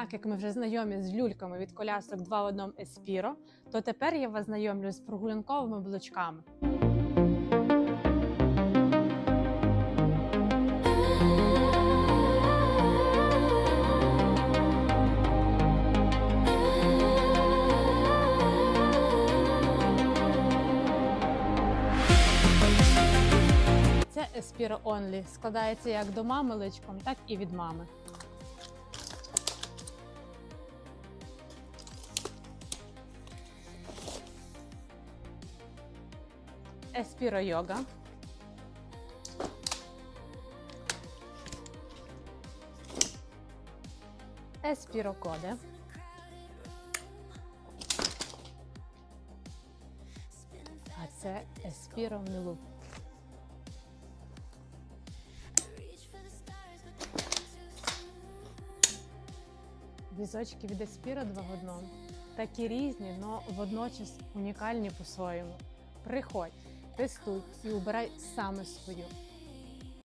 так як ми вже знайомі з люльками від колясок 2 в 1 Espiro, то тепер я вас знайомлю з прогулянковими блочками. Espiro Only складається як до мами личком, так і від мами. Espiro Yoga. Espiro Code. А це Espiro Milu. Візочки від Espiro 2 в одному. Такі різні, але водночас унікальні по-своєму. Приходь, тестуй і обирай саме свою.